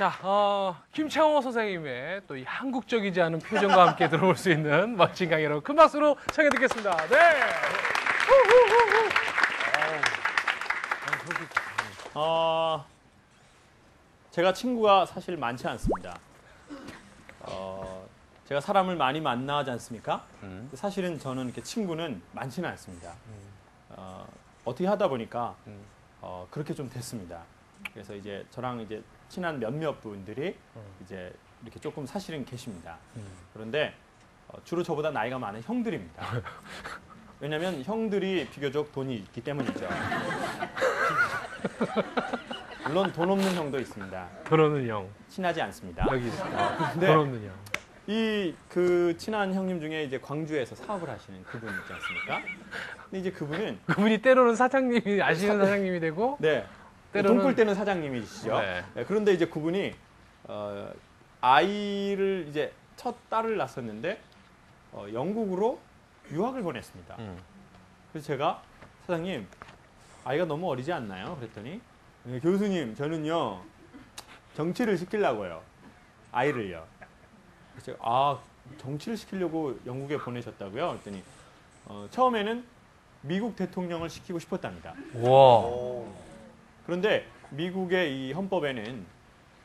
자, 어, 김창호 선생님의 또 이 한국적이지 않은 표정과 함께 들어볼 수 있는 멋진 강의 여러분 큰 박수로 청해 듣겠습니다. 네. 어, 제가 친구가 사실 많지 않습니다. 어, 제가 사람을 많이 만나지 않습니까? 음. 사실은 저는 이렇게 친구는 많지는 않습니다. 어, 어떻게 하다 보니까 음. 어, 그렇게 좀 됐습니다. 그래서 이제 저랑 이제 친한 몇몇 분들이 음. 이제 이렇게 조금 사실은 계십니다. 음. 그런데 어, 주로 저보다 나이가 많은 형들입니다. 왜냐하면 형들이 비교적 돈이 있기 때문이죠. 물론 돈 없는 형도 있습니다. 돈 없는 형. 친하지 않습니다. 여기 있습니다. 근데 돈 없는 형. 이 그 친한 형님 중에 이제 광주에서 사업을 하시는 그분 있지 않습니까? 근데 이제 그분은 그분이 때로는 사장님이 아시는 사장님이 되고 네 때로는- 돈꿀 때는 사장님이시죠. 네. 네, 그런데 이제 그분이 어, 아이를 이제 첫 딸을 낳았었는데 어, 영국으로 유학을 보냈습니다. 음. 그래서 제가 사장님 아이가 너무 어리지 않나요? 그랬더니 네, 교수님 저는요 정치를 시키려고요 아이를요. 그래서 아 정치를 시키려고 영국에 보내셨다고요? 그랬더니 어, 처음에는 미국 대통령을 시키고 싶었답니다. 와. 그런데 미국의 이 헌법에는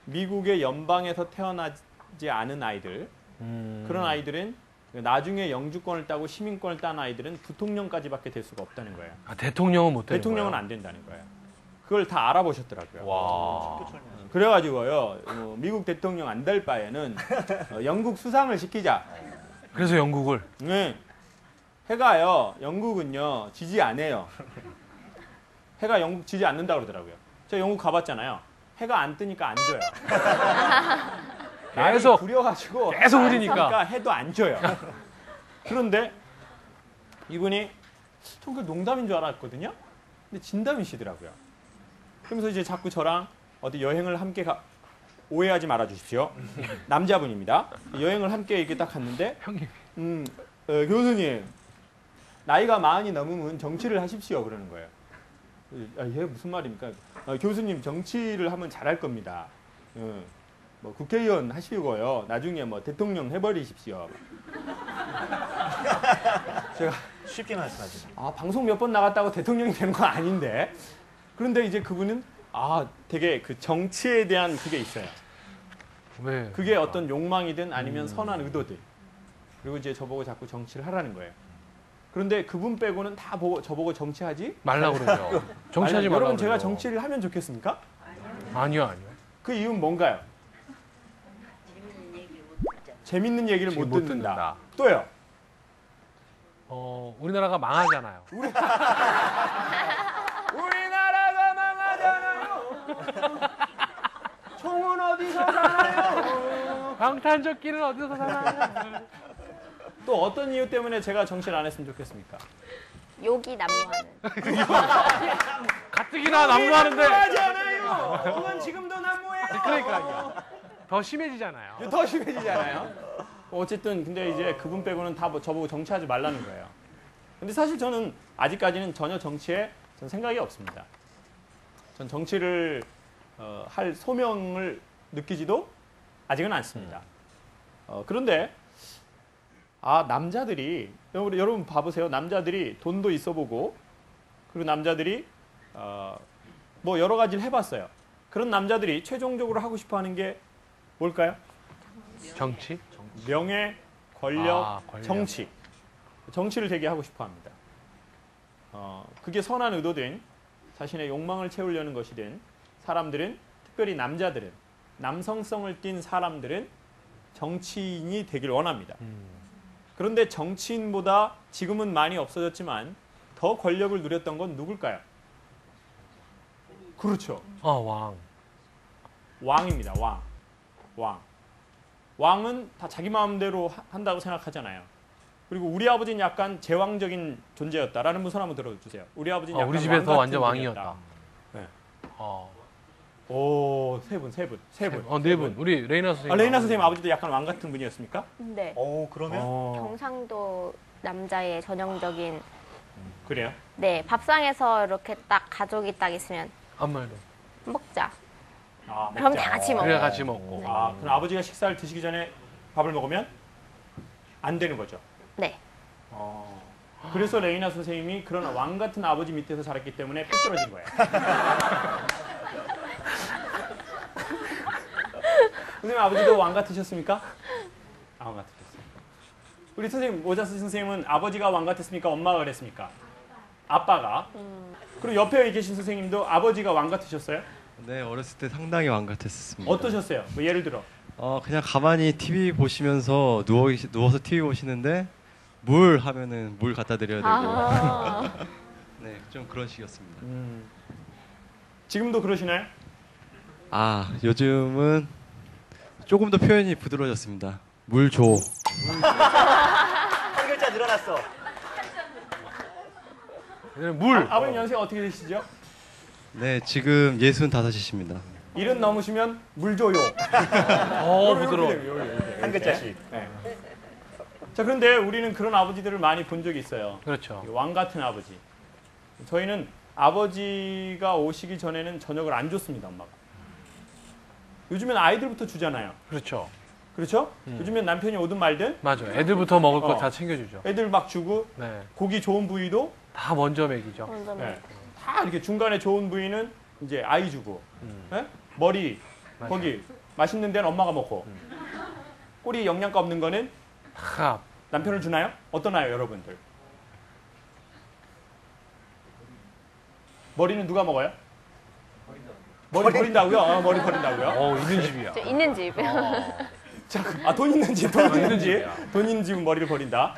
미국의 연방에서 태어나지 않은 아이들 음. 그런 아이들은 나중에 영주권을 따고 시민권을 딴 아이들은 부통령까지밖에 될 수가 없다는 거예요. 아, 대통령은 못 되는 대통령은 거예요? 안 된다는 거예요. 그걸 다 알아보셨더라고요. 와. 그래가지고요, 어, 미국 대통령 안 될 바에는 어, 영국 수상을 시키자. 그래서 영국을 네. 해가요, 영국은요, 지지 안 해요. 해가 영국 지지 않는다 그러더라고요. 제가 영국 가봤잖아요. 해가 안 뜨니까 안 져요. 날이 계속 구려가지고 계속 안 흐리니까. 뜨니까 해도 안 져요. 그런데 이분이 전그 농담인 줄 알았거든요. 근데 진담이시더라고요. 그러면서 이제 자꾸 저랑 어디 여행을 함께 가 오해하지 말아 주십시오. 남자분입니다. 여행을 함께 이렇게 딱 갔는데 형님 음, 어, 교수님 나이가 마흔이 넘으면 정치를 하십시오 그러는 거예요. 아, 얘 무슨 말입니까? 아, 교수님 정치를 하면 잘할 겁니다. 어, 뭐 국회의원 하시고요. 나중에 뭐 대통령 해버리십시오. 제가 쉽게 말씀하시네. 아 방송 몇 번 나갔다고 대통령이 되는 건 아닌데 그런데 이제 그분은 아 되게 그 정치에 대한 그게 있어요. 왜? 그게 어떤 욕망이든 아니면 선한 의도든 그리고 이제 저보고 자꾸 정치를 하라는 거예요. 그런데 그분 빼고는 다 보고 저보고 정치하지? 말라 그러죠. 정치하지 말라 여러분 제가. 정치를 하면 좋겠습니까? 아니요, 아니요. 그 이유는 뭔가요? 재밌는 얘기를 못 듣는다. 듣는다. 또요. 어, 우리나라가 망하잖아요. 우리 총은 어디서 나요? 방탄조끼는 어디서 사나요? 또 어떤 이유 때문에 제가 정치를 안 했으면 좋겠습니까? 욕이 난무하는. 가뜩이나 난무하는데. 난무하잖아요. 그건 지금도 난무해요. 그러니까요. 더 심해지잖아요. 더 심해지잖아요. 어쨌든 근데 이제 그분 빼고는 다뭐 저보고 정치하지 말라는 거예요. 근데 사실 저는 아직까지는 전혀 정치에 전 생각이 없습니다. 전 정치를 어, 할 소명을 느끼지도 아직은 않습니다. 어, 그런데 아 남자들이 여러분, 봐보세요. 남자들이 돈도 있어 보고 그리고 남자들이 어, 뭐 여러 가지를 해봤어요. 그런 남자들이 최종적으로 하고 싶어하는 게 뭘까요? 정치? 명예, 권력, 아, 권력. 정치. 정치를 되게 하고 싶어 합니다. 어, 그게 선한 의도든 자신의 욕망을 채우려는 것이든 사람들은 특별히 남자들은 남성성을 띤 사람들은 정치인이 되길 원합니다. 음. 그런데 정치인보다 지금은 많이 없어졌지만 더 권력을 누렸던 건 누굴까요? 그렇죠. 아, 왕. 왕입니다. 왕. 왕. 왕은 다 자기 마음대로 하- 한다고 생각하잖아요. 그리고 우리 아버지는 약간 제왕적인 존재였다라는 분손 한번 들어주세요. 우리 아버지는 아, 약간 우리 집에서 왕 완전 왕이었다. 분이었다. 네. 어. 오, 세 분, 세 분, 세 분. 어, 네 분. 우리 레이나 선생님. 아, 레이나 선생님 아버지도 약간 왕 같은 분이었습니까? 네. 오 그러면 어, 경상도 남자의 전형적인 그래요? 네 밥상에서 이렇게 딱 가족이 딱 있으면 아무 말도. 먹자. 아, 그럼 먹자. 다 같이 먹어. 그래 같이 먹고. 네. 아, 그럼 아버지가 식사를 드시기 전에 밥을 먹으면 안 되는 거죠. 네. 어. 그래서 레이나 선생님이 그런 왕 같은 아버지 밑에서 자랐기 때문에 삐뚤어진 거예요. 선생님 아버지도 왕 같으셨습니까? 아, 왕 같으셨어요. 우리 선생님 모자스 선생님은 아버지가 왕 같았습니까? 엄마가 그랬습니까? 아빠가. 그리고 옆에 계신 선생님도 아버지가 왕 같으셨어요? 네, 어렸을 때 상당히 왕 같았습니다. 어떠셨어요? 뭐 예를 들어. 어, 그냥 가만히 TV 보시면서 누워 누워서 TV 보시는데 물 하면은 물 갖다 드려야 되고. 아. 네, 좀 그런 식이었습니다. 지금도 그러시나요? 아, 요즘은 조금 더 표현이 부드러워졌습니다. 물 줘. 한 글자 늘어났어. 얘는 물. 아, 아버님 연세가 어떻게 되시죠? 네, 지금 65이십니다. 일은 넘으시면 물 줘요. 어, 부드러워. 한 글자씩. 네. 자 그런데 우리는 그런 아버지들을 많이 본 적이 있어요. 그렇죠. 왕 같은 아버지. 저희는 아버지가 오시기 전에는 저녁을 안 줬습니다, 엄마가. 요즘엔 아이들부터 주잖아요. 그렇죠. 그렇죠? 음. 요즘엔 남편이 오든 말든 맞아요. 애들부터 먹을 거 어. 다 챙겨주죠. 애들 막 주고 네. 고기 좋은 부위도 다 먼저 먹이죠. 먼저 네. 먹고. 다 이렇게 중간에 좋은 부위는 이제 아이 주고 음. 예? 머리 맞아요. 거기 맛있는 데는 엄마가 먹고 꼬리 영양가 없는 거는 다 남편을 주나요? 어떠나요, 여러분들? 머리는 누가 먹어요? 머리 버린다고요? 어, 머리 버린다고요? 어, 있는 집이야. 저 있는 집. 자, 아, 돈 있는 집, 돈 있는 집. 돈 있는 집은 머리를 버린다.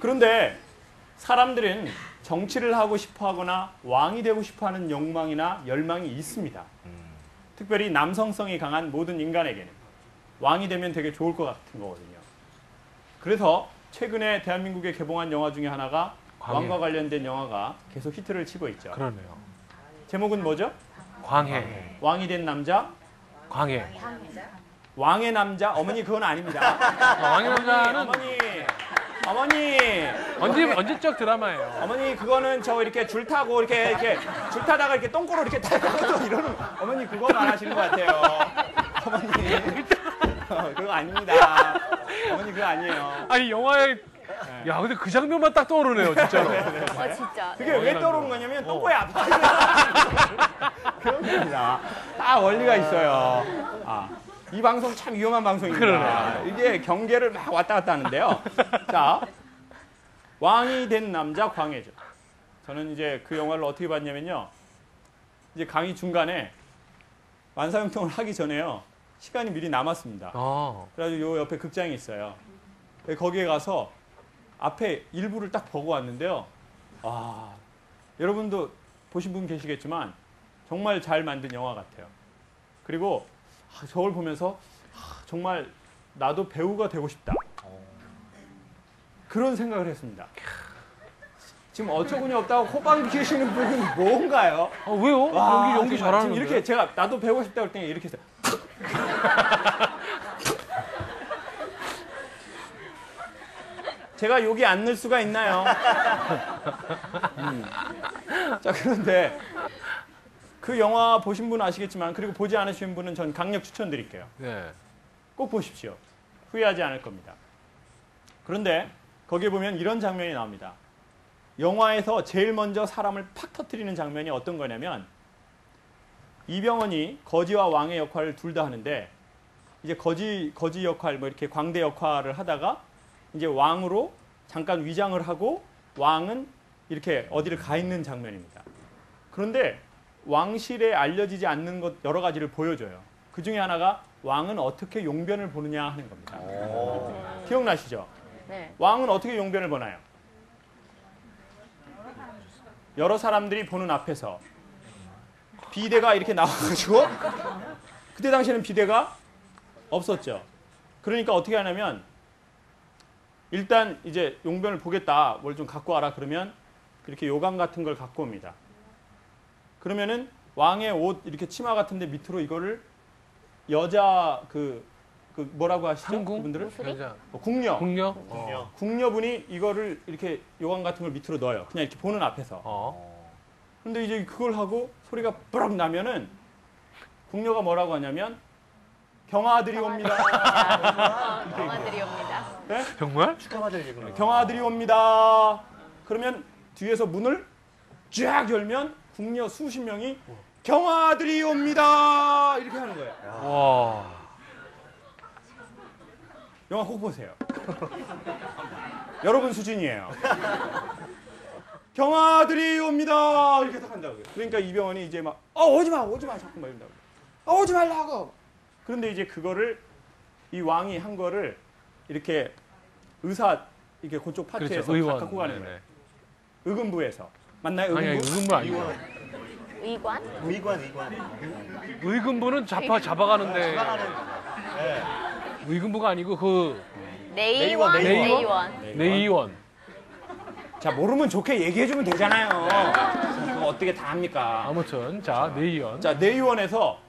그런데 사람들은 정치를 하고 싶어 하거나 왕이 되고 싶어 하는 욕망이나 열망이 있습니다. 특별히 남성성이 강한 모든 인간에게는 왕이 되면 되게 좋을 것 같은 거거든요. 그래서 최근에 대한민국에 개봉한 영화 중에 하나가 광해. 왕과 관련된 영화가 계속 히트를 치고 있죠. 그러네요. 제목은 뭐죠? 광해. 왕이 된 남자, 광해. 왕의 남자. 어머니 그건 아닙니다. 아, 왕의 남자는 어머니, 어머니, 언제 언제적 드라마예요. 어머니 그거는 저 이렇게 줄 타고 이렇게 이렇게 줄 타다가 이렇게 똥꼬로 이렇게 타고 또 이러는 어머니 그건 안 하시는 것 같아요. 어머니 어, 그거 아닙니다. 어머니 그거 아니에요. 아니 영화에 야 근데 그 장면만 딱 떠오르네요 진짜로. 어 진짜. 그게 왜 떠오르는 거냐면 똥꼬에 아파. 그런 겁니다. 다 원리가 있어요. 아, 이 방송 참 위험한 방송입니다. 그러네요. 이게 경계를 막 왔다 갔다 하는데요. 자, 왕이 된 남자 광해죠. 저는 이제 그 영화를 어떻게 봤냐면요. 이제 강의 중간에 완사형통을 하기 전에요. 시간이 미리 남았습니다. 어. 그래가지고 요 옆에 극장이 있어요. 네, 거기에 가서 앞에 일부를 딱 보고 왔는데요. 아, 여러분도 보신 분 계시겠지만 정말 잘 만든 영화 같아요. 그리고 아, 저걸 보면서 아, 정말 나도 배우가 되고 싶다. 그런 생각을 했습니다. 지금 어처구니 없다고 코방 키시는 분은 뭔가요? 아 왜요? 와, 연기 연기 잘하는 지금 이렇게 제가 나도 배우고 싶다 할때 이렇게 했어요. 제가 여기 안 넣을 수가 있나요? 음. 자 그런데 그 영화 보신 분은 아시겠지만 그리고 보지 않으신 분은 전 강력 추천드릴게요. 네. 꼭 보십시오. 후회하지 않을 겁니다. 그런데 거기에 보면 이런 장면이 나옵니다. 영화에서 제일 먼저 사람을 팍 터뜨리는 장면이 어떤 거냐면 이병헌이 거지와 왕의 역할을 둘 다 하는데 이제 거지 거지 역할 뭐 이렇게 광대 역할을 하다가 이제 왕으로 잠깐 위장을 하고 왕은 이렇게 어디를 가 있는 장면입니다. 그런데 왕실에 알려지지 않는 것 여러 가지를 보여줘요. 그 중에 하나가 왕은 어떻게 용변을 보느냐 하는 겁니다. 기억나시죠? 네. 왕은 어떻게 용변을 보나요? 여러 사람들이 보는 앞에서 비대가 이렇게 나와가지고 그때 당시에는 비대가 없었죠. 그러니까 어떻게 하냐면 일단 이제 용변을 보겠다 뭘 좀 갖고 와라 그러면 이렇게 요강 같은 걸 갖고 옵니다. 그러면은 왕의 옷 이렇게 치마 같은데 밑으로 이거를 여자 그, 그 뭐라고 하시죠? 여자. 어, 궁녀. 국녀? 군요. 궁녀분이 이거를 이렇게 요강 같은 걸 밑으로 넣어요. 그냥 이렇게 보는 앞에서. 어. 근데 이제 그걸 하고 소리가 뿌락 나면은 궁녀가 뭐라고 하냐면 경아들이 옵니다. 영화들이 옵니다. 정말? 축하받을 예금. 경아들이 옵니다. 그러면 뒤에서 문을 쫙 열면 궁녀 수십 명이 경아들이 옵니다. 이렇게 하는 거예요. 와. 영화 꼭 보세요. 여러분 수준이에요. 경아들이 옵니다. 이렇게 딱 한다고요. 그러니까 이병헌이 이제 막, 어, 오지 마, 오지 마. 자꾸 막 이런다고. 어, 오지 말라고. 그런데 이제 그거를 이 왕이 한 거를 이렇게 의사, 이게 그쪽 파트에서 그렇죠. 다 의원. 갖고 가는. 거예요. 의금부에서. 맞나요? 아니, 아니, 의금부? 의금부 아니고. 의관? 의관, 의관. 의금부는 잡아, 잡아가는데. 네. 의금부가 아니고 그 내의원, 내의원? 내의원. 네, 내의원. 자, 모르면 좋게 얘기해주면 되잖아요. 그거 어떻게 다 합니까? 아무튼, 자, 내의원. 자, 내의원에서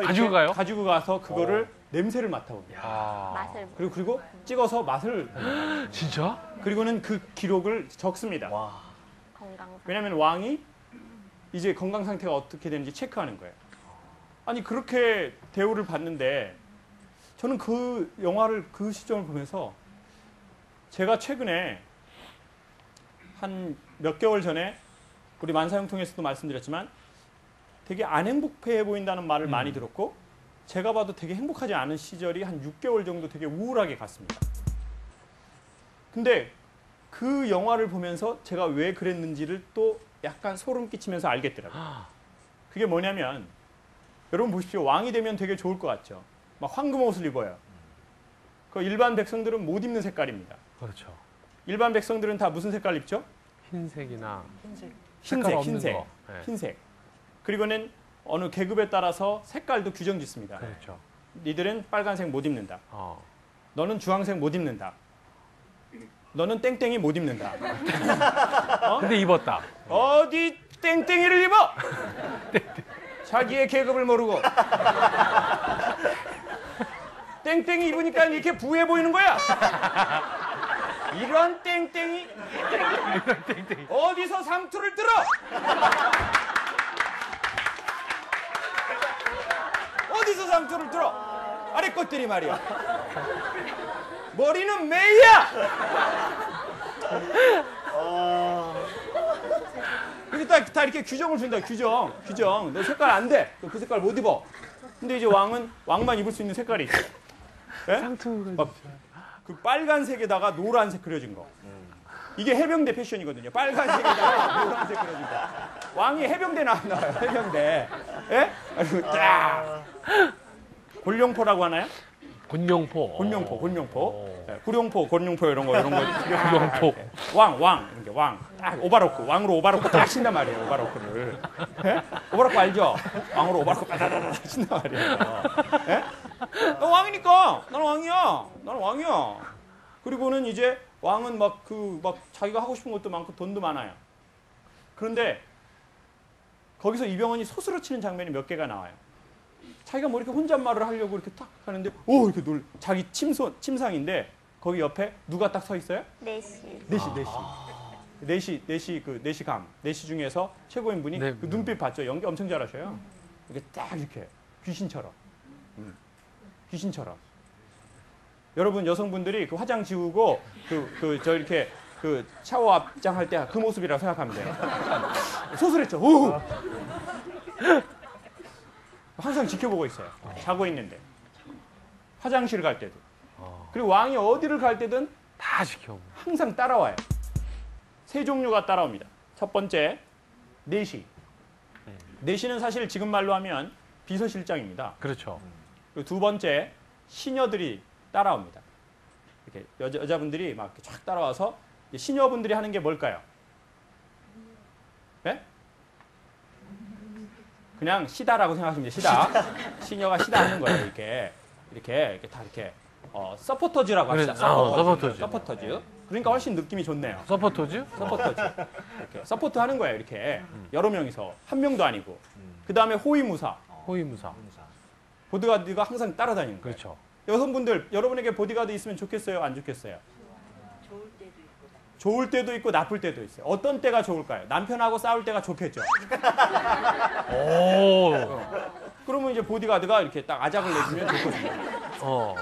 이렇게 가지고 가요? 가지고 가서 그거를 냄새를 맡아봅니다. 아. 맛을. 그리고 그리고 찍어서 맛을 진짜? 그리고는 그 기록을 적습니다. 와. 건강상. 왜냐하면 왕이 이제 건강 상태가 어떻게 되는지 체크하는 거예요. 아니 그렇게 대우를 받는데 저는 그 영화를 그 시점을 보면서 제가 최근에 한 몇 개월 전에 우리 만사형 통해서도 말씀드렸지만 되게 안 행복해 보인다는 말을 음. 많이 들었고 제가 봐도 되게 행복하지 않은 시절이 한 6개월 정도 되게 우울하게 갔습니다. 근데 그 영화를 보면서 제가 왜 그랬는지를 또 약간 소름 끼치면서 알겠더라고요. 그게 뭐냐면 여러분 보십시오. 왕이 되면 되게 좋을 것 같죠. 막 황금 옷을 입어요. 그 일반 백성들은 못 입는 색깔입니다. 그렇죠. 일반 백성들은 다 무슨 색깔 입죠? 흰색이나 흰색. 흰색, 흰색, 거. 네. 흰색. 그리고는 어느 계급에 따라서 색깔도 규정 짓습니다. 그렇죠. 니들은 빨간색 못 입는다. 어. 너는 주황색 못 입는다. 너는 땡땡이 못 입는다. 근데 입었다. 어디 땡땡이를 입어? 자기의 계급을 모르고 땡땡이 입으니까 이렇게 부해 보이는 거야. 이런 땡땡이 어디서 상투를 들어? 어디서 상투를 들어? 아래 것들이 말이야. 머리는 메이야. 이게 딱, 다 이렇게 규정을 준다, 규정. 규정. 너 색깔 안 돼. 너그 색깔 못 입어. 근데 이제 왕은, 왕만 입을 수 있는 색깔이 있어. 예? 상투가 막, 그 빨간색에다가 노란색 그려진 거. 이게 해병대 패션이거든요. 빨간색에다가 노란색 그려진 거. 왕이 해병대 나왔나요? 해병대. 예? 그리고 딱. 골룡포라고 하나요? 곤룡포. 곤룡포, 어. 곤룡포. 어. 예, 구룡포, 곤룡포 이런 거 이런 거. 곤룡포. 왕, 왕, 이렇게 왕. 딱 오바로크, 왕으로 오바로크 딱 신단 말이에요. 오바로크를. 예? 오바로크 알죠? 왕으로 오바로크 빠다다다 신단 말이에요. 예? 너 왕이니까. 나는 왕이야. 나는 왕이야. 그리고는 이제 왕은 막 그 막 자기가 하고 싶은 것도 많고 돈도 많아요. 그런데 거기서 이병헌이 소스로 치는 장면이 몇 개가 나와요. 자기가 뭐 이렇게 혼잣말을 하려고 이렇게 탁 하는데 오 이렇게 놀 자기 침소 침상인데 거기 옆에 누가 딱 서 있어요? 네시. 네시 네시. 네시 네시 그 네시 감. 네시 중에서 최고인 분이 네. 그 눈빛 봤죠? 연기 엄청 잘하셔요. 이렇게 딱 이렇게 귀신처럼. 음. 귀신처럼. 여러분 여성분들이 그 화장 지우고 그 그 저 이렇게 그 샤워 앞장 할 때 그 모습이라고 생각하면 돼요. 소설했죠? 오 항상 지켜보고 있어요 자고 있는데 화장실 갈 때도 어. 그리고 왕이 어디를 갈 때든 다 지켜. 항상 따라와요. 세 종류가 따라옵니다. 첫 번째, 내시. 내시는 사실 지금 말로 하면 비서실장입니다. 그렇죠. 그리고 두 번째, 시녀들이 따라옵니다. 이렇게 여자, 여자분들이 막 쫙 따라와서 시녀분들이 하는 게 뭘까요? 예? 그냥 시다라고 생각하시면 돼요. 시다. 시녀가 시다 하는 거예요. 이렇게 이렇게 이렇게 다 이렇게 어, 서포터즈라고 합시다. 그래, 어, 서포터즈. 서포터즈. 서포터즈. 그러니까 훨씬 느낌이 좋네요. 서포터즈? 서포터즈. 이렇게 서포트 하는 거예요. 이렇게 여러 명이서 한 명도 아니고. 그 다음에 호위무사. 호위무사. 보디가드가 항상 따라다니는 거예요. 그렇죠. 여성분들 여러분에게 보디가드 있으면 좋겠어요? 안 좋겠어요? 좋을 때도 있고 나쁠 때도 있어요. 어떤 때가 좋을까요? 남편하고 싸울 때가 좋겠죠. 오. 그러면 이제 보디가드가 이렇게 딱 아작을 내주면 좋거든요. 어.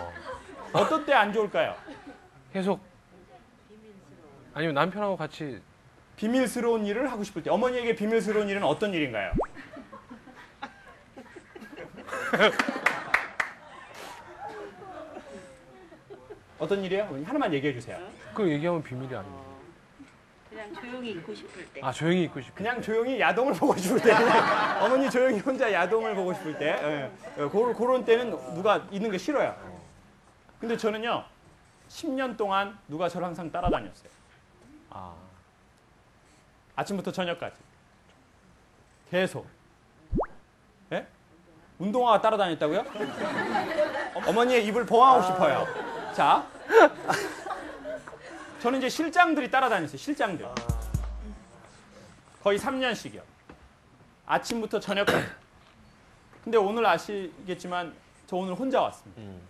어떤 때 안 좋을까요? 계속 아니면 남편하고 같이 비밀스러운 일을 하고 싶을 때 어머니에게 비밀스러운 일은 어떤 일인가요? 어떤 일이에요? 하나만 얘기해 주세요. 그 얘기하면 비밀이 아닙니다. 그냥 조용히 있고 싶을 때. 아 조용히 있고 싶어. 그냥 조용히 야동을 보고 싶을 때 어머니 조용히 혼자 야동을 보고 싶을 때 예, 예, 그런, 그런 때는 누가 있는 게 싫어요. 근데 저는요 10년 동안 누가 저를 항상 따라다녔어요. 아. 아침부터 저녁까지 계속 예? 운동화가 따라다녔다고요? 어머니의 입을 보호하고 싶어요. 자, 저는 이제 실장들이 따라다녔어요. 실장들. 거의 3년씩이요. 아침부터 저녁까지. 근데 오늘 아시겠지만 저 오늘 혼자 왔습니다. 음.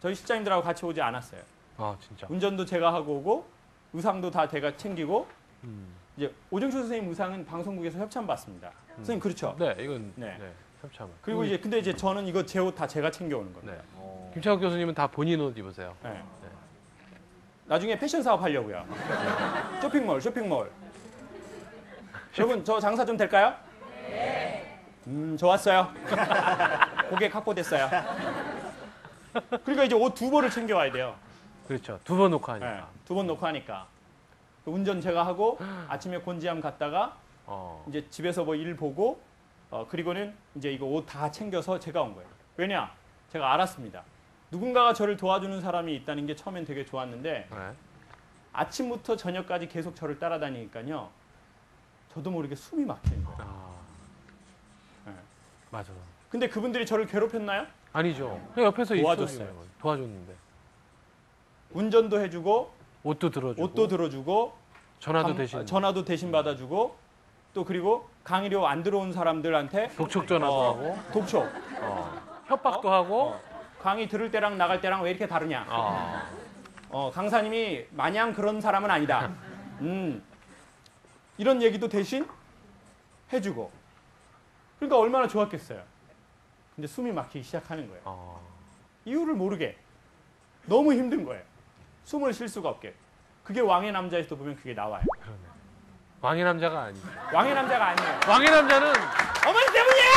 저희 실장님들하고 같이 오지 않았어요. 아 진짜. 운전도 제가 하고 오고 의상도 다 제가 챙기고 음. 이제 오정철 선생님 의상은 방송국에서 협찬 받습니다. 선생님 그렇죠. 네 이건 네. 네. 협찬을. 그리고 이제 근데 이제 저는 이거 제 옷 다 제가 챙겨 오는 겁니다. 네. 김창욱 교수님은 다 본인 옷 입으세요. 네. 나중에 패션 사업 하려고요. 쇼핑몰, 쇼핑몰. 여러분 저 장사 좀 될까요? 음 좋았어요. 고객 확보됐어요. 그러니까 이제 옷 두 벌을 챙겨와야 돼요. 그렇죠. 두 번 놓고 하니까. 네, 두번 놓고 하니까. 운전 제가 하고 아침에 곤지암 갔다가 어. 이제 집에서 뭐 일 보고 어, 그리고는 이제 이거 옷 다 챙겨서 제가 온 거예요. 왜냐? 제가 알았습니다. 누군가가 저를 도와주는 사람이 있다는 게 처음엔 되게 좋았는데 네. 아침부터 저녁까지 계속 저를 따라다니니까요. 저도 모르게 숨이 막히는 거예요. 아. 네. 맞아. 근데 그분들이 저를 괴롭혔나요? 아니죠. 그냥 옆에서 도와줬어요. 거예요. 도와줬는데. 운전도 해주고 옷도 들어주고. 옷도 들어주고 전화도 방- 대신. 전화도 대신 받아주고 또 그리고 강의료 안 들어온 사람들한테 독촉 전화도 어, 하고. 독촉 어. 협박도 하고. 어, 강의 들을 때랑 나갈 때랑 왜 이렇게 다르냐? 아. 어, 강사님이 마냥 그런 사람은 아니다. 음, 이런 얘기도 대신 해주고. 그러니까 얼마나 좋았겠어요. 근데 숨이 막히기 시작하는 거예요. 어. 이유를 모르게 너무 힘든 거예요. 숨을 쉴 수가 없게. 그게 왕의 남자에서 보면 그게 나와요. 왕의 남자가 아니죠. 왕의 남자가 아니에요. 왕의 남자는 어머니 때문이에요!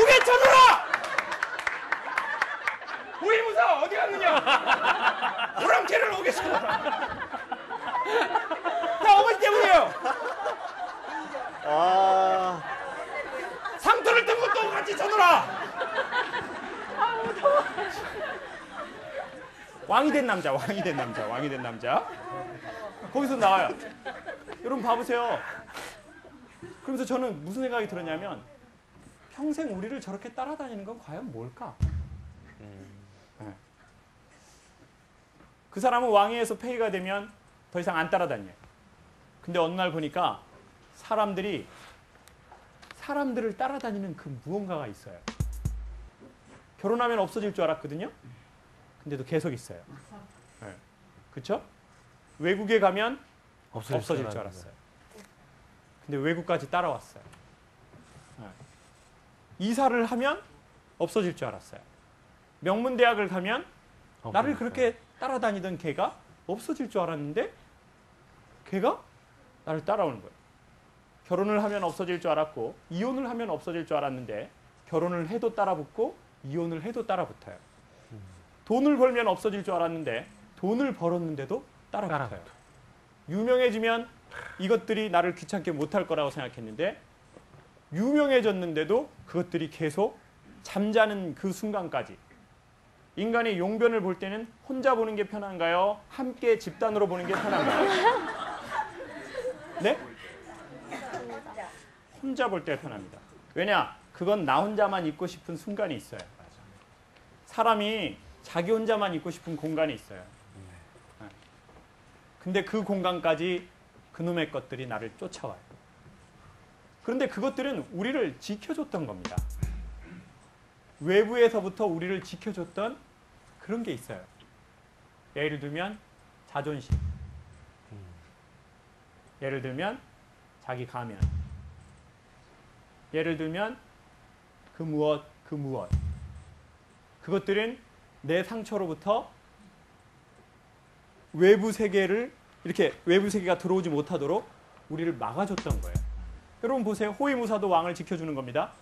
오게 쳐들어! 우이무사 어디 갔느냐? 오게 쳐들어! 다 어머니 때문이에요! 아, 상투를 뜬 것도 같이 쳐들어! 왕이 된 남자, 왕이 된 남자, 왕이 된 남자. 거기서 나와요. 여러분 봐보세요. 그러면서 저는 무슨 생각이 들었냐면 평생 우리를 저렇게 따라다니는 건 과연 뭘까? 그 사람은 왕위에서 폐위가 되면 더 이상 안 따라다녀요. 근데 어느 날 보니까 사람들이 사람들을 따라다니는 그 무언가가 있어요. 결혼하면 없어질 줄 알았거든요. 근데도 계속 있어요. 네. 그렇죠? 외국에 가면 없어질, 없어질 줄 알았어요. 근데 외국까지 따라왔어요. 네. 이사를 하면 없어질 줄 알았어요. 명문대학을 가면 어, 나를. 그렇게 따라다니던 걔가 없어질 줄 알았는데 걔가 나를 따라오는 거예요. 결혼을 하면 없어질 줄 알았고 이혼을 하면 없어질 줄 알았는데 결혼을 해도 따라붙고 이혼을 해도 따라붙어요. 돈을 벌면 없어질 줄 알았는데 돈을 벌었는데도 따라붙어요. 따라붙어. 유명해지면 이것들이 나를 귀찮게 못할 거라고 생각했는데 유명해졌는데도 그것들이 계속 잠자는 그 순간까지 인간이 용변을 볼 때는 혼자 보는 게 편한가요? 함께 집단으로 보는 게 편한가요? 네? 혼자 볼 때가 편합니다. 왜냐? 그건 나 혼자만 있고 싶은 순간이 있어요. 사람이 자기 혼자만 있고 싶은 공간이 있어요. 네. 근데 그 공간까지 그놈의 것들이 나를 쫓아와요. 그런데 그것들은 우리를 지켜줬던 겁니다. 외부에서부터 우리를 지켜줬던 그런 게 있어요. 예를 들면 자존심. 예를 들면 자기 가면. 예를 들면 그 무엇, 그 무엇. 그것들은 내 상처로부터 외부 세계를 이렇게 외부 세계가 들어오지 못하도록 우리를 막아줬던 거예요. 여러분 보세요. 호위무사도 왕을 지켜주는 겁니다.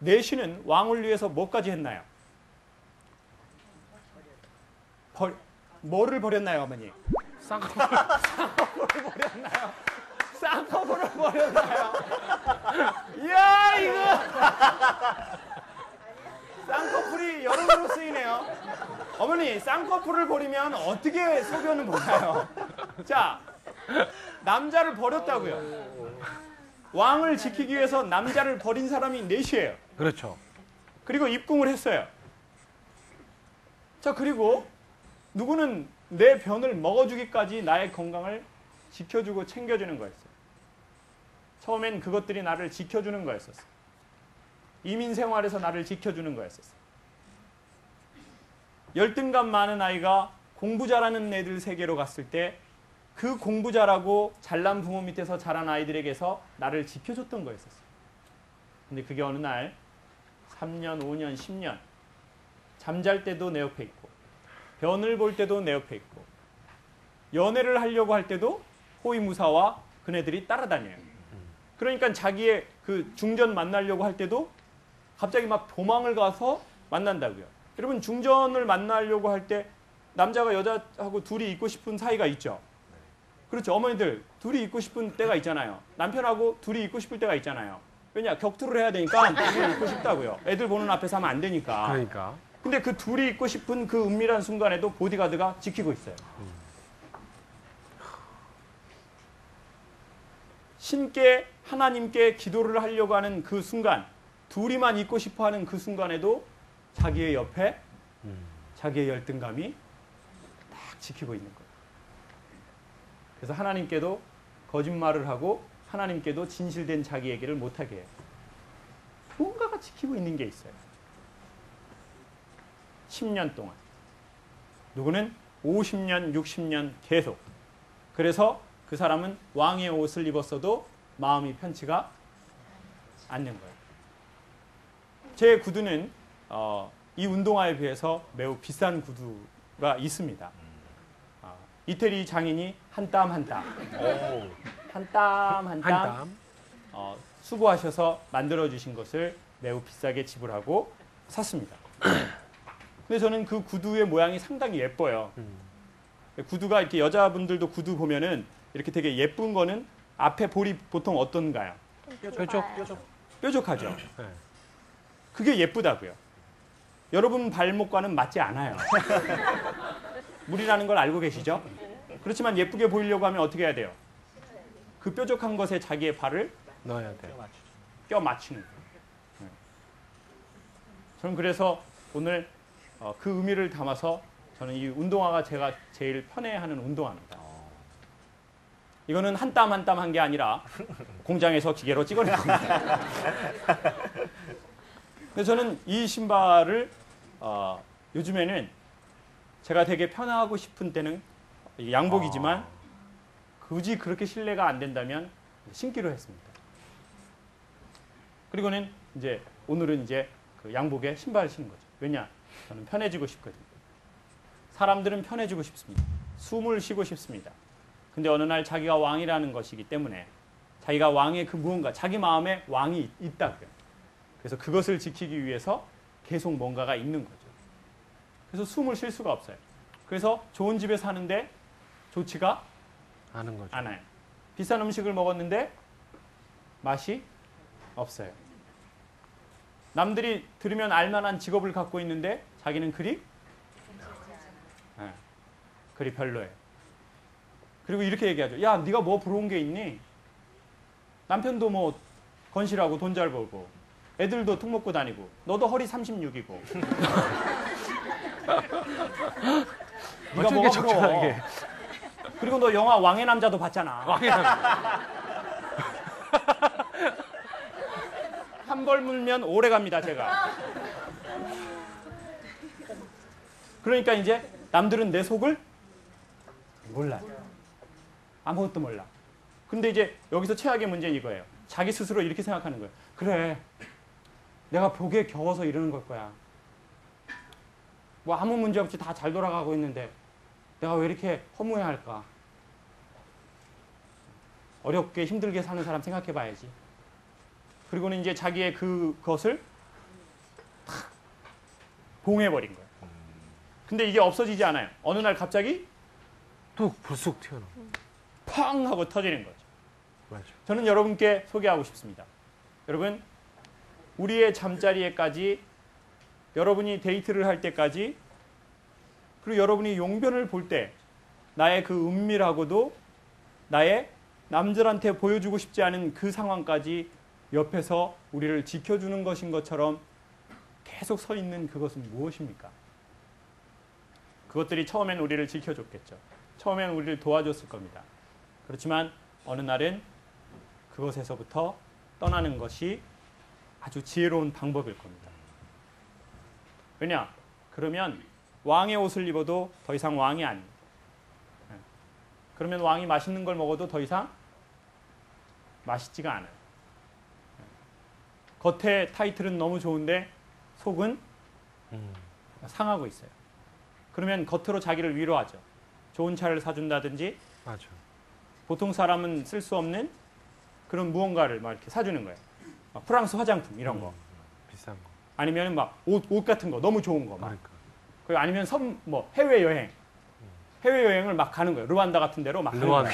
내시는 왕을 위해서 뭐까지 했나요? 벌, 뭐를 버렸나요, 어머니? 쌍꺼풀. 쌍꺼풀을 버렸나요? 이야, 이거! 쌍꺼풀이 여러 개로 쓰이네요. 어머니, 쌍꺼풀을 버리면 어떻게 소변을 보나요? 자, 남자를 버렸다고요. 왕을 지키기 위해서 남자를 버린 사람이 넷이에요. 그렇죠. 그리고 입궁을 했어요. 자, 그리고 누구는 내 변을 먹어주기까지 나의 건강을 지켜주고 챙겨주는 거였어요. 처음엔 그것들이 나를 지켜주는 거였었어. 이민 생활에서 나를 지켜주는 거였었어. 열등감 많은 아이가 공부 잘하는 애들 세계로 갔을 때 그 공부 잘하고 잘난 부모 밑에서 자란 아이들에게서 나를 지켜줬던 거였었어. 근데 그게 어느 날 3년, 5년, 10년 잠잘 때도 내 옆에 있고 변을 볼 때도 내 옆에 있고 연애를 하려고 할 때도 호위무사와 그네들이 따라다녀요. 그러니까 자기의 그 중전 만나려고 할 때도 갑자기 막 도망을 가서 만난다고요. 여러분 중전을 만나려고 할 때 남자가 여자하고 둘이 있고 싶은 사이가 있죠. 그렇죠. 어머니들 둘이 있고 싶은 때가 있잖아요. 남편하고 둘이 있고 싶을 때가 있잖아요. 왜냐 격투를 해야 되니까 있고 싶다고요. 애들 보는 앞에서 하면 안 되니까. 그러니까. 근데 그 둘이 있고 싶은 그 은밀한 순간에도 보디가드가 지키고 있어요. 신께 하나님께 기도를 하려고 하는 그 순간, 둘이만 있고 싶어 하는 그 순간에도 자기의 옆에 자기의 열등감이 딱 지키고 있는 거예요. 그래서 하나님께도 거짓말을 하고 하나님께도 진실된 자기 얘기를 못하게 해요. 뭔가가 지키고 있는 게 있어요. 10년 동안. 누구는 50년, 60년 계속. 그래서 그 사람은 왕의 옷을 입었어도 마음이 편치가 않는 거예요. 제 구두는 어, 이 운동화에 비해서 매우 비싼 구두가 있습니다. 아, 이태리 장인이 한 땀 한 땀, 한 땀 한 땀. 어, 수고하셔서 만들어 주신 것을 매우 비싸게 지불하고 샀습니다. 근데 저는 그 구두의 모양이 상당히 예뻐요. 구두가 이렇게 여자분들도 구두 보면은 이렇게 되게 예쁜 거는 앞에 볼이 보통 어떤가요? 그렇죠. 뾰족하죠. 네. 그게 예쁘다고요. 여러분 발목과는 맞지 않아요. 물이라는 걸 알고 계시죠? 그렇지만 예쁘게 보이려고 하면 어떻게 해야 돼요? 그 뾰족한 것에 자기의 발을 넣어야 돼. 껴 맞추는 거예요. 네. 저는 그래서 오늘 어, 그 의미를 담아서 저는 이 운동화가 제가 제일 편해하는 운동화입니다. 이거는 한 땀 한 땀 한 게 아니라 공장에서 기계로 찍어낸 겁니다. 근데 저는 이 신발을 어, 요즘에는 제가 되게 편하고 싶은 때는 양복이지만 굳이 그렇게 신뢰가 안 된다면 신기로 했습니다. 그리고는 이제 오늘은 이제 그 양복에 신발을 신는 거죠. 왜냐? 저는 편해지고 싶거든요. 사람들은 편해지고 싶습니다. 숨을 쉬고 싶습니다. 근데 어느 날 자기가 왕이라는 것이기 때문에 자기가 왕의 그 무언가, 자기 마음에 왕이 있- 있다고요. 그래서 그것을 지키기 위해서 계속 뭔가가 있는 거죠. 그래서 숨을 쉴 수가 없어요. 그래서 좋은 집에 사는데 좋지가 아는 거죠. 않아요. 비싼 음식을 먹었는데 맛이 없어요. 남들이 들으면 알만한 직업을 갖고 있는데 자기는 그리 네, 그리 별로예요. 그리고 이렇게 얘기하죠. 야, 네가 뭐 부러운 게 있니? 남편도 뭐 건실하고 돈 잘 벌고 애들도 툭 먹고 다니고 너도 허리 36이고 네가 뭐가 부러워? 적절하게. 그리고 너 영화 왕의 남자도 봤잖아. 왕이라고. 한 벌 물면 오래 갑니다, 제가. 그러니까 이제 남들은 내 속을 몰라요. 아무것도 몰라. 근데 이제 여기서 최악의 문제는 이거예요. 자기 스스로 이렇게 생각하는 거예요. 그래. 내가 복에 겨워서 이러는 걸 거야. 뭐 아무 문제 없이 다 잘 돌아가고 있는데 내가 왜 이렇게 허무해 할까? 어렵게 힘들게 사는 사람 생각해 봐야지. 그리고는 이제 자기의 그것을 탁 봉해버린 거예요. 근데 이게 없어지지 않아요. 어느 날 갑자기 또 불쑥 튀어나와. 팡 하고 터지는 거죠. 맞아. 저는 여러분께 소개하고 싶습니다. 여러분, 우리의 잠자리에까지 여러분이 데이트를 할 때까지 그리고 여러분이 용변을 볼 때 나의 그 은밀하고도 나의 남들한테 보여주고 싶지 않은 그 상황까지 옆에서 우리를 지켜주는 것인 것처럼 계속 서 있는 그것은 무엇입니까? 그것들이 처음엔 우리를 지켜줬겠죠. 처음엔 우리를 도와줬을 겁니다. 그렇지만 어느 날은 그것에서부터 떠나는 것이 아주 지혜로운 방법일 겁니다. 왜냐? 그러면 왕의 옷을 입어도 더 이상 왕이 아닙니다. 예. 그러면 왕이 맛있는 걸 먹어도 더 이상 맛있지가 않아요. 예. 겉에 타이틀은 너무 좋은데 속은 음. 상하고 있어요. 그러면 겉으로 자기를 위로하죠. 좋은 차를 사준다든지 맞아. 보통 사람은 쓸 수 없는 그런 무언가를 막 이렇게 사주는 거예요. 막 프랑스 화장품 이런 거. 비싼 거. 아니면 막옷 옷 같은 거 너무 좋은 거 막. 그러니까. 그리고 아니면 섬 뭐 해외 여행. 해외 여행을 막 가는 거예요. 르완다 같은 데로 막 르완다.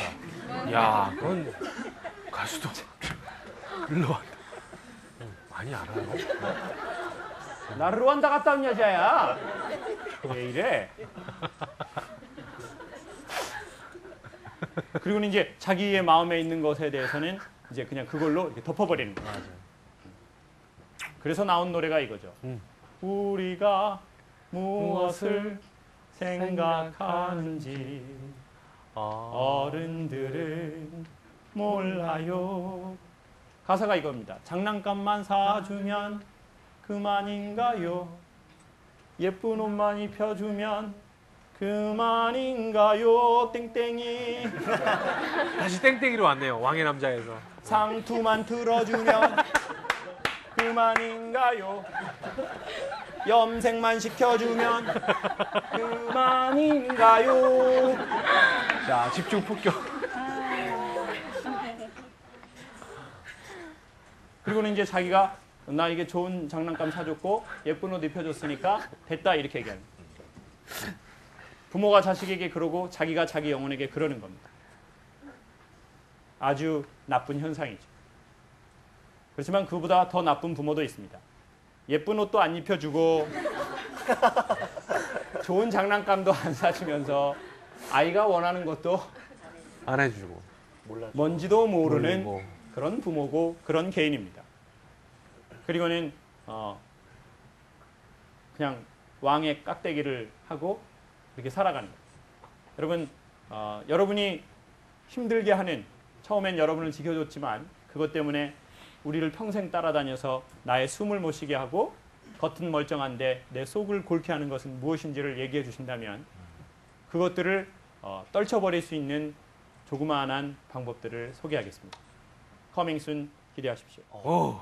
야, 그건 갈 수도. 르완다. 음, 많이 알아요. 나 르완다 갔다 온 여자야. 왜 이래? 그리고는 이제 자기의 마음에 있는 것에 대해서는 이제 그냥 그걸로 덮어버리는 거예요. 그래서 나온 노래가 이거죠. 음. 우리가 무엇을 생각하는지 아. 어른들은 몰라요. 가사가 이겁니다. 장난감만 사주면 그만인가요? 예쁜 옷만 입혀주면 그만인가요? 땡땡이 다시 땡땡이로 왔네요. 왕의 남자에서. 상투만 들어주면 그만인가요? 염색만 시켜주면 그만인가요? 자, 집중 폭격. 그리고는 이제 자기가 나 이게 좋은 장난감 사줬고 예쁜 옷 입혀줬으니까 됐다 이렇게 얘기하는 거예요. 부모가 자식에게 그러고 자기가 자기 영혼에게 그러는 겁니다. 아주 나쁜 현상이죠. 그렇지만 그보다 더 나쁜 부모도 있습니다. 예쁜 옷도 안 입혀주고 좋은 장난감도 안 사주면서 아이가 원하는 것도 안 해주고. 뭔지도 모르는 모르고. 그런 부모고 그런 개인입니다. 그리고는 어 그냥 왕의 깍대기를 하고 이렇게 살아가는. 여러분 어, 여러분이 힘들게 하는 처음엔 여러분을 지켜줬지만 그것 때문에 우리를 평생 따라다녀서 나의 숨을 못 쉬게 하고 겉은 멀쩡한데 내 속을 골케 하는 것은 무엇인지를 얘기해 주신다면 그것들을 어, 떨쳐버릴 수 있는 조그마한 방법들을 소개하겠습니다. 커밍순 기대하십시오. 오.